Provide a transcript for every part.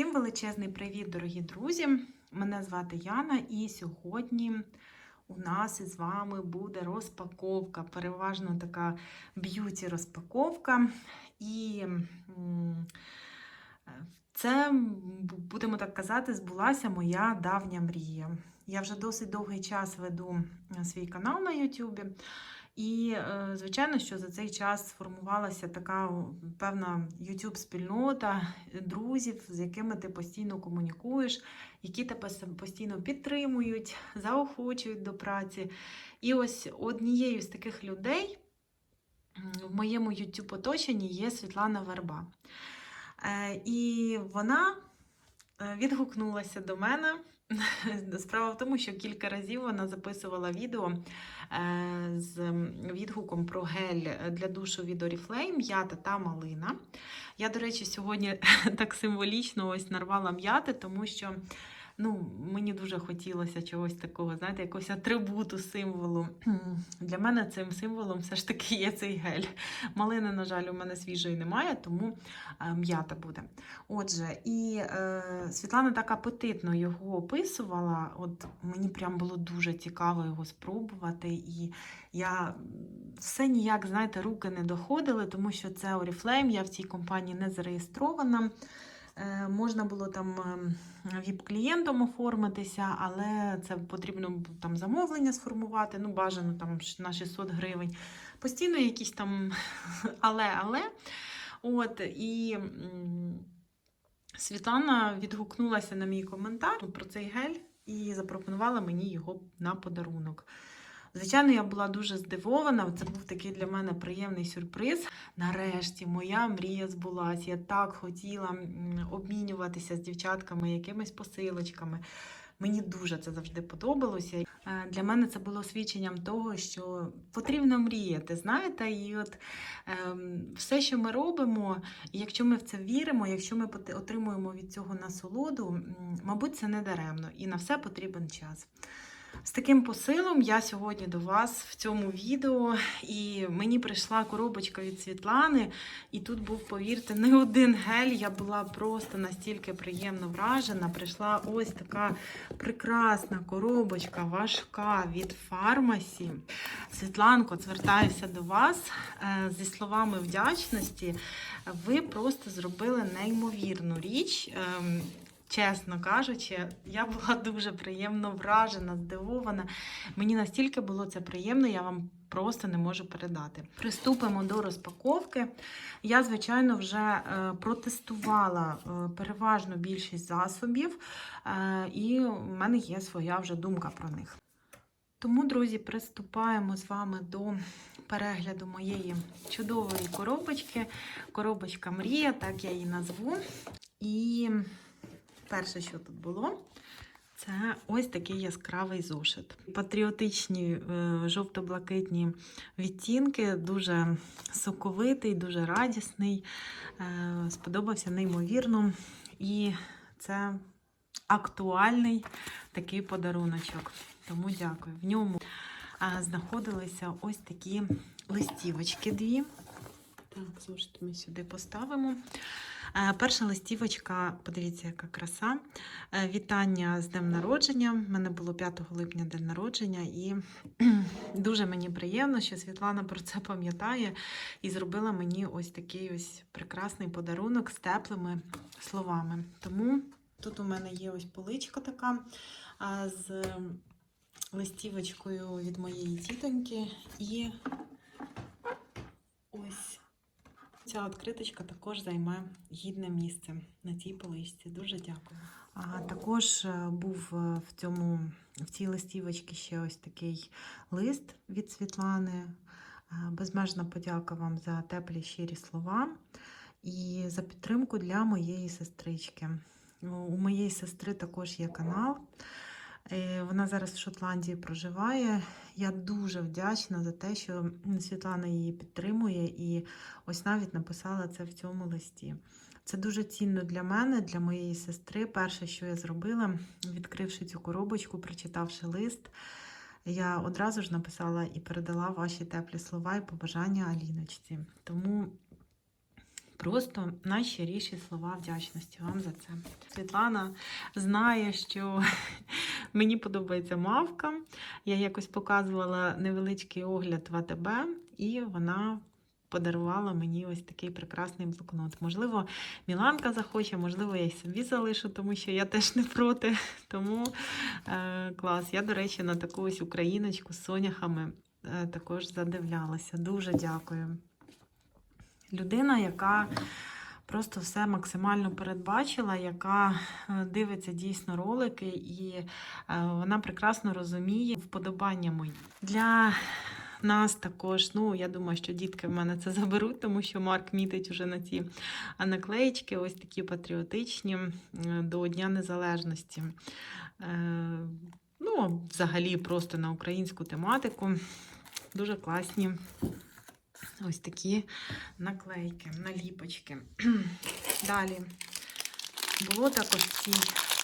Всім величезний привіт, дорогі друзі! Мене звати Яна, і сьогодні у нас із вами буде розпаковка, переважно така б'юті розпаковка. І це, будемо так казати, збулася моя давня мрія. Я вже досить довгий час веду свій канал на YouTube. І, е, звичайно, що за цей час сформувалася така певна YouTube-спільнота друзів, з якими ти постійно комунікуєш, які тебе постійно підтримують, заохочують до праці. І ось однією з таких людей в моєму YouTube оточенні є Світлана Верба. Е, І вона е, відгукнулася до мене. Справа в тому, що кілька разів вона записувала відео е, з відгуком про гель для душу від Oriflame, м'ята та малина. Я, до речі, сьогодні так символічно ось нарвала м'яти, тому що ну, мені дуже хотілося чогось такого, знаєте, якогось атрибуту, символу. Для мене цим символом все ж таки є цей гель. Малини, на жаль, у мене свіжої немає, тому е, м'ята буде. Отже, і е, Світлана так апетитно його описувала. От мені прям було дуже цікаво його спробувати. І я все ніяк, знаєте, руки не доходили, тому що це Oriflame, я в цій компанії не зареєстрована. Е, Можна було там ем, віп-клієнтом оформитися, але це потрібно там замовлення сформувати, ну бажано там на 600 гривень. Постійно якісь там але, але. От, і Світлана відгукнулася на мій коментар про цей гель і запропонувала мені його на подарунок. Звичайно, я була дуже здивована. Це був такий для мене приємний сюрприз. Нарешті моя мрія збулася. Я так хотіла обмінюватися з дівчатками якимись посилочками. Мені дуже це завжди подобалося. Е, Для мене це було свідченням того, що потрібно мріяти. Знаєте, і от ем, все, що ми робимо, якщо ми в це віримо, якщо ми отримуємо від цього насолоду, мабуть, це не даремно і на все потрібен час. З таким посилом я сьогодні до вас в цьому відео, і мені прийшла коробочка від Світлани, і тут був, повірте, не один гель. Я була просто настільки приємно вражена. Прийшла ось така прекрасна коробочка, важка від фармасі. Світланко, звертаюся до вас е, зі словами вдячності. Ви просто зробили неймовірну річ. Чесно кажучи, я була дуже приємно вражена, здивована. Мені настільки було це приємно, я вам просто не можу передати. Приступимо до розпаковки. Я, звичайно, вже е, протестувала е, переважно більшість засобів, е, і в мене є своя вже думка про них. Тому, друзі, приступаємо з вами до перегляду моєї чудової коробочки. Коробочка Мрія, так я її назву. І перше, що тут було, це ось такий яскравий зошит. Патріотичні е, жовто-блакитні відтінки, дуже соковитий, дуже радісний. Е, Сподобався неймовірно. І це актуальний такий подаруночок. Тому дякую. В ньому знаходилися ось такі листівочки дві. Так, зошит ми сюди поставимо. Е, Перша листівочка, подивіться, яка краса. Е, Вітання з днем народження. У мене було 5 липня день народження, і дуже мені приємно, що Світлана про це пам'ятає і зробила мені ось такий ось прекрасний подарунок з теплими словами. Тому тут у мене є ось поличка така з листівочкою від моєї тітоньки. І ось Ця відкриточка також займе гідне місце на цій поличці. Дуже дякую. А також е, був е, в цьому в цій листівочці ще ось такий лист від Світлани. Е, Безмежна подяка вам за теплі щирі слова і за підтримку для моєї сестрички. У моєї сестри також є канал. Вона зараз в Шотландії проживає. Я дуже вдячна за те, що Світлана її підтримує, і ось навіть написала це в цьому листі. Це дуже цінно для мене, для моєї сестри. Перше, що я зробила, відкривши цю коробочку, прочитавши лист, я одразу ж написала і передала ваші теплі слова і побажання Аліночці. Тому Просто найщиріші слова вдячності вам за це. Світлана знає, що мені подобається мавка. Я якось показувала невеличкий огляд в АТБ, і вона подарувала мені ось такий прекрасний блокнот. Можливо, Міланка захоче, можливо, я й собі залишу, тому що я теж не проти. Тому е, клас. Я, до речі, на таку ось україночку з соняхами е, також задивлялася. Дуже дякую. Людина, яка просто все максимально передбачила, яка е, дивиться дійсно ролики, і е, вона прекрасно розуміє вподобання мої. Для нас також, ну я думаю, що дітки в мене це заберуть, тому що Марк мітить уже на ці наклеїчки, ось такі патріотичні до Дня Незалежності. Е, Ну, взагалі, просто на українську тематику. Дуже класні ось такі наклейки, наліпочки. Далі було також в цій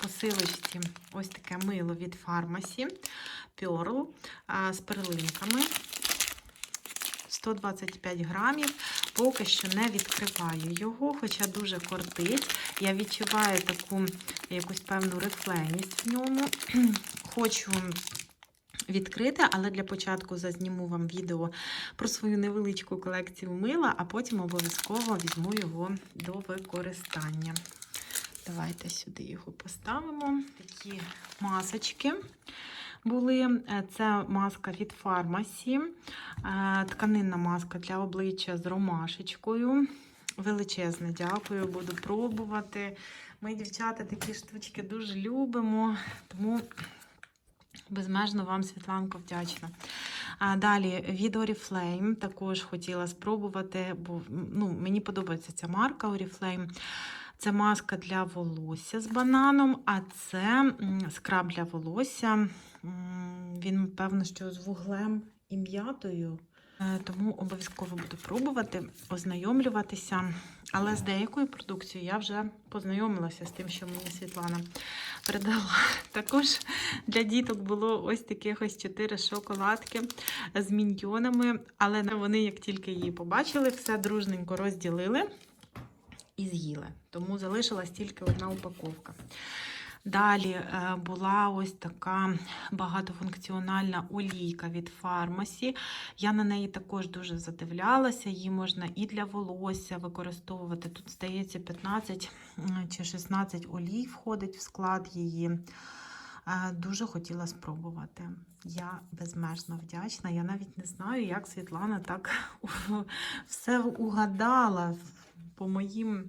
посилочці ось таке мило від фармасі Pearl з перлинками. 125 грамів. Поки що не відкриваю його, хоча дуже кортить. Я відчуваю таку якусь певну рифленість в ньому. Хочу відкрити, але для початку зазніму вам відео про свою невеличку колекцію мила, а потім обов'язково візьму його до використання. Давайте сюди його поставимо. Такі масочки були. Це маска від фармасі, тканинна маска для обличчя з ромашечкою. Величезне, дякую, буду пробувати. Ми, дівчата, такі штучки дуже любимо, тому безмежно вам, Світланко, вдячна. А далі від Oriflame також хотіла спробувати, бо ну, мені подобається ця марка Oriflame. Це маска для волосся з бананом, а це скраб для волосся. Він, певно, що з вуглем і м'ятою. Е, Тому обов'язково буду пробувати, ознайомлюватися. Але з деякою продукцією я вже познайомилася з тим, що мені Світлана передала. Також для діток було ось таких ось чотири шоколадки з міньйонами. Але вони, як тільки її побачили, все дружненько розділили і з'їли. Тому залишилась тільки одна упаковка. Далі е, була ось така багатофункціональна олійка від фармасі. Я на неї також дуже задивлялася. Її можна і для волосся використовувати. Тут, здається, 15 чи 16 олій входить в склад її. Е, Дуже хотіла спробувати. Я безмежно вдячна. Я навіть не знаю, як Світлана так все угадала по моїм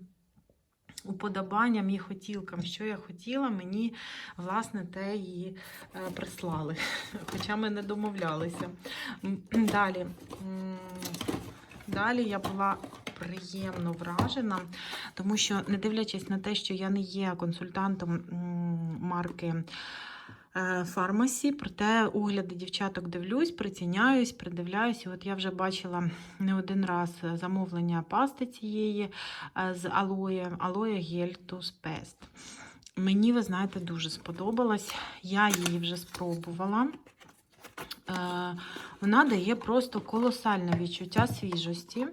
уподобанням і хотілкам, що я хотіла, мені, власне, те її е, прислали. Хоча ми не домовлялися. Далі. Далі я була приємно вражена, тому що, не дивлячись на те, що я не є консультантом марки Фармасі, проте огляди дівчаток дивлюсь, приціняюсь, придивляюсь. От я вже бачила не один раз замовлення пасти цієї е, з алоє, алоє гель Tooth Мені, ви знаєте, дуже сподобалась. Я її вже спробувала. Е, Вона дає просто колосальне відчуття свіжості.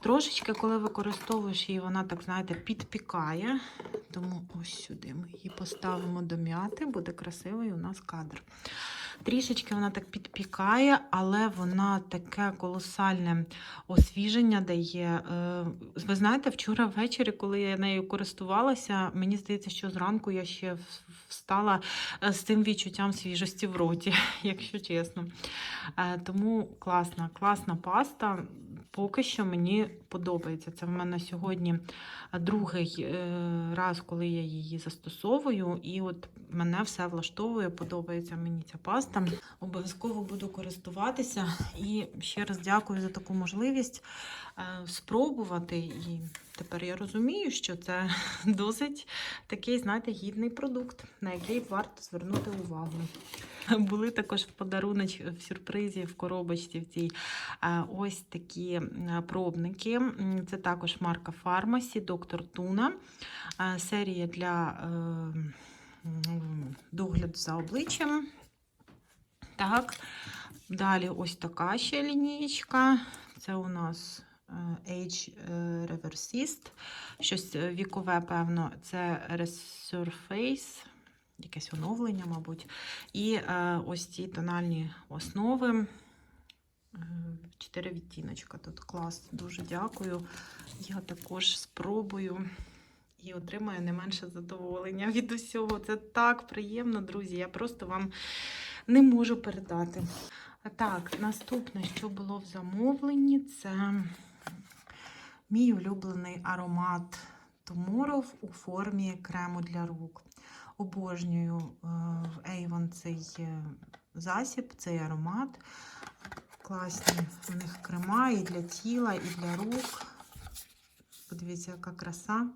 Трошечки, коли використовуєш її, вона так, знаєте, підпікає. Тому ось сюди ми її поставимо до м'яти, буде красивий у нас кадр. Трішечки вона так підпікає, але вона таке колосальне освіження дає. Е, Ви знаєте, вчора ввечері, коли я нею користувалася, мені здається, що зранку я ще встала е, з тим відчуттям свіжості в роті, якщо чесно. Е, Тому класна, класна паста. Поки що мені подобається. Це в мене сьогодні другий е, раз, коли я її застосовую, і от мене все влаштовує, подобається мені ця паста. Обов'язково буду користуватися і ще раз дякую за таку можливість спробувати. І тепер я розумію, що це досить такий, знаєте, гідний продукт, на який варто звернути увагу. Були також в подарунок в сюрпризі в коробочці в цій е, ось такі пробники. Це також марка Фармасі, доктор Туна. Е, Серія для е, догляду за обличчям. Так. Далі ось така ще лінієчка. Це у нас Age е, Reversist. Щось е, вікове, певно, це Resurface, якесь оновлення, мабуть. І е, ось ці тональні основи. Е, Чотири відтіночка тут клас. Дуже дякую. Я також спробую і отримаю не менше задоволення від усього. Це так приємно, друзі. Я просто вам не можу передати. Так, наступне, що було в замовленні, це мій улюблений аромат Tomorrow у формі крему для рук. Обожнюю е, в Avon цей е, засіб, цей аромат. Класні у них крема і для тіла, і для рук. Подивіться, яка краса.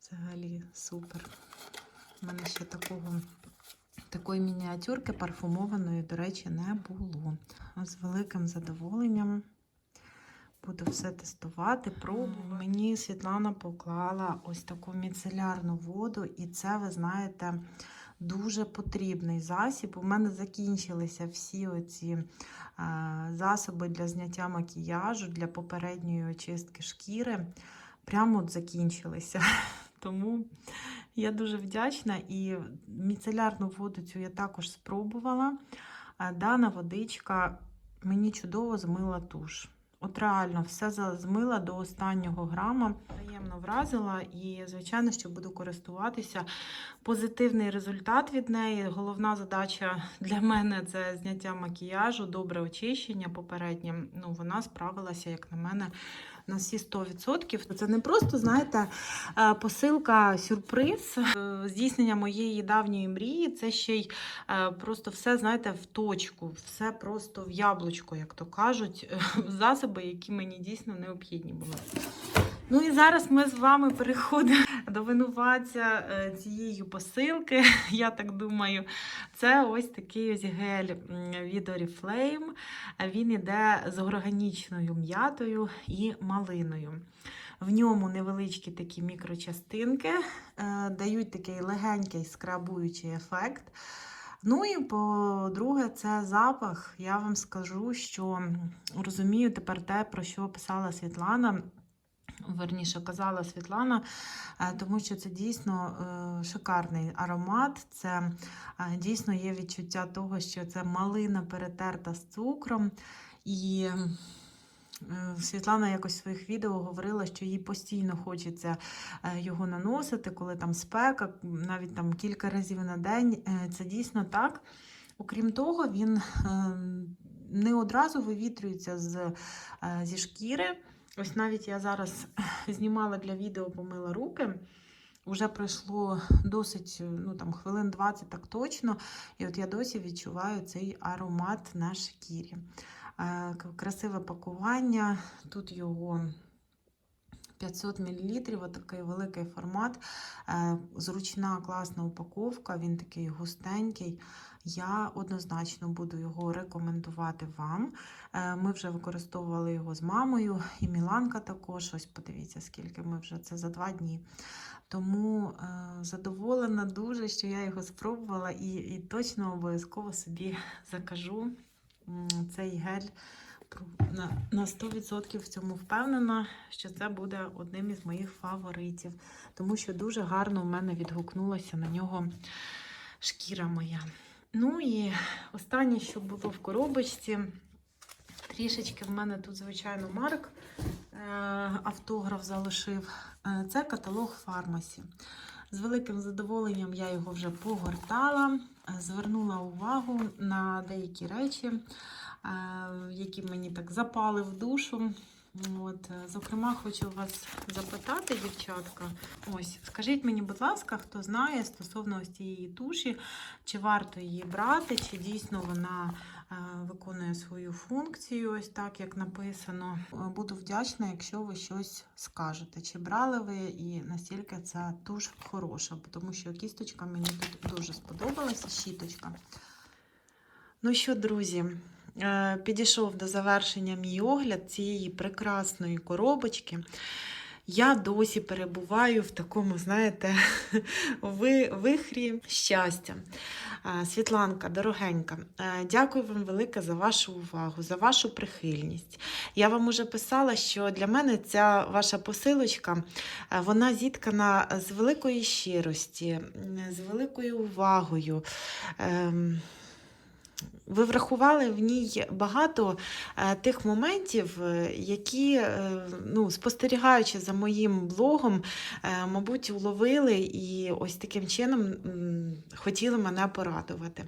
Взагалі супер. У мене ще такого, такої мініатюрки парфумованої, до речі, не було. З великим задоволенням буду все тестувати. Пробую. Мені Світлана поклала ось таку міцелярну воду, і це, ви знаєте, дуже потрібний засіб. У мене закінчилися всі оці е, засоби для зняття макіяжу, для попередньої очистки шкіри. Прямо от закінчилися. Тому я дуже вдячна. І міцелярну воду цю я також спробувала. Дана водичка мені чудово змила туш. От реально все змила до останнього грама. Приємно вразила і, звичайно, що буду користуватися. Позитивний результат від неї. Головна задача для мене це зняття макіяжу, добре очищення попереднє. Ну, вона справилася, як на мене, на всі 100%. Це не просто, знаєте, е, посилка сюрприз, е, здійснення моєї давньої мрії. Це ще й е, просто все, знаєте, в точку, все просто в яблучко, як то кажуть, засоби, які мені дійсно необхідні були. Ну і зараз ми з вами переходимо до винуватця е, цієї посилки. Я так думаю, це ось такий ось гель від Oriflame. Він іде з органічною м'ятою і малиною. В ньому невеличкі такі мікрочастинки е, дають такий легенький скрабуючий ефект. Ну і по-друге, це запах. Я вам скажу, що розумію тепер те, про що писала Світлана. Верніше казала Світлана, е, тому що це дійсно е, шикарний аромат. Це е, дійсно є відчуття того, що це малина перетерта з цукром. І Світлана якось в своїх відео говорила, що їй постійно хочеться його наносити, коли там спека, навіть там кілька разів на день. Це дійсно так. Окрім того, він е, не одразу вивітрюється з, зі шкіри. Ось навіть я зараз знімала для відео, помила руки. Уже пройшло досить ну, там, хвилин 20 так точно. І от я досі відчуваю цей аромат на шкірі. Е, Красиве пакування. Тут його 500 мл, отакий великий формат. Е, Зручна, класна упаковка, він такий густенький. Я однозначно буду його рекомендувати вам. Е, Ми вже використовували його з мамою, і Міланка також. Ось подивіться, скільки ми вже це за два дні. Тому е, задоволена дуже, що я його спробувала, і, і точно обов'язково собі закажу цей гель. На, на 100% в цьому впевнена, що це буде одним із моїх фаворитів, тому що дуже гарно в мене відгукнулася на нього шкіра моя. Ну і останнє, що було в коробочці, трішечки в мене тут, звичайно, Марк е, автограф залишив. Е, Це каталог фармасі. З великим задоволенням я його вже погортала, е, звернула увагу на деякі речі, які мені так запали в душу. От, е, зокрема, хочу вас запитати, дівчатка. Ось, скажіть мені, будь ласка, хто знає стосовно ось цієї туші, чи варто її брати, чи дійсно вона е, виконує свою функцію, ось так як написано. Е, Буду вдячна, якщо ви щось скажете. Чи брали ви і настільки ця туш хороша, тому що кісточка мені тут дуже сподобалася, щіточка. Ну що, друзі, підійшов до завершення мій огляд цієї прекрасної коробочки. Я досі перебуваю в такому, знаєте, вихрі щастя. Е, Світланка, дорогенька, е, дякую вам велике за вашу увагу, за вашу прихильність. Я вам уже писала, що для мене ця ваша посилочка е, вона зіткана з великої щирості, з великою увагою. Ви врахували в ній багато е, тих моментів, е, які, е, ну, спостерігаючи за моїм блогом, мабуть, уловили і ось таким чином хотіли мене порадувати.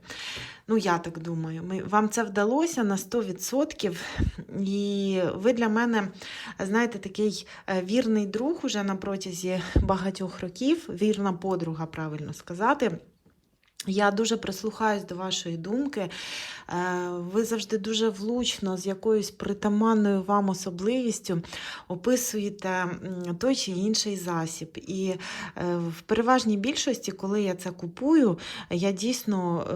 Ну, я так думаю. Вам це вдалося на 100%. І ви для мене, знаєте, такий вірний друг уже на протязі багатьох років, вірна подруга, правильно сказати. Я дуже прислухаюсь до вашої думки. Е, Ви завжди дуже влучно, з якоюсь притаманною вам особливістю описуєте той чи інший засіб. І е, в переважній більшості, коли я це купую, я дійсно.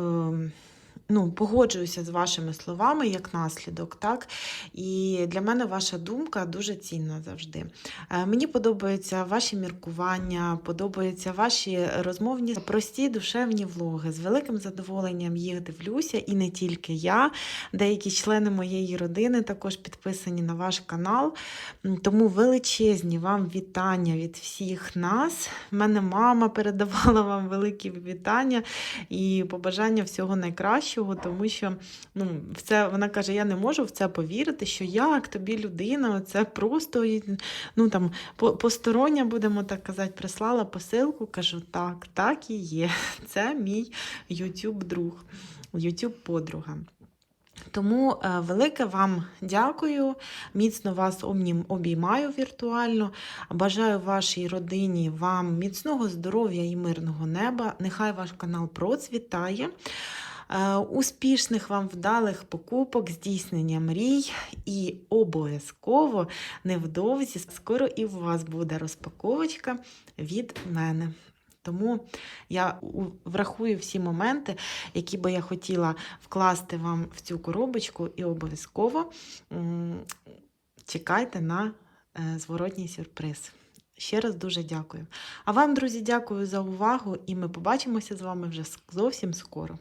Ну, погоджуюся з вашими словами як наслідок, так? І для мене ваша думка дуже цінна завжди. Е, Мені подобаються ваші міркування, подобаються ваші розмовні прості душевні влоги. З великим задоволенням їх дивлюся, і не тільки я. Деякі члени моєї родини також підписані на ваш канал. Тому величезні вам вітання від всіх нас. Мене мама передавала вам великі вітання і побажання всього найкращого, тому що ну, в це вона каже: я не можу в це повірити, що як тобі людина, це просто ну, там, постороння, будемо так казати, прислала посилку. Кажу, так, так і є. Це мій YouTube друг, YouTube подруга. Тому е, велике вам дякую. Міцно вас обіймаю віртуально. Бажаю вашій родині вам міцного здоров'я і мирного неба. Нехай ваш канал процвітає. Е, Успішних вам вдалих покупок, здійснення мрій і обов'язково невдовзі скоро і у вас буде розпаковочка від мене. Тому я врахую всі моменти, які би я хотіла вкласти вам в цю коробочку, і обов'язково чекайте на е, зворотній сюрприз. Ще раз дуже дякую. А вам, друзі, дякую за увагу, і ми побачимося з вами вже зовсім скоро.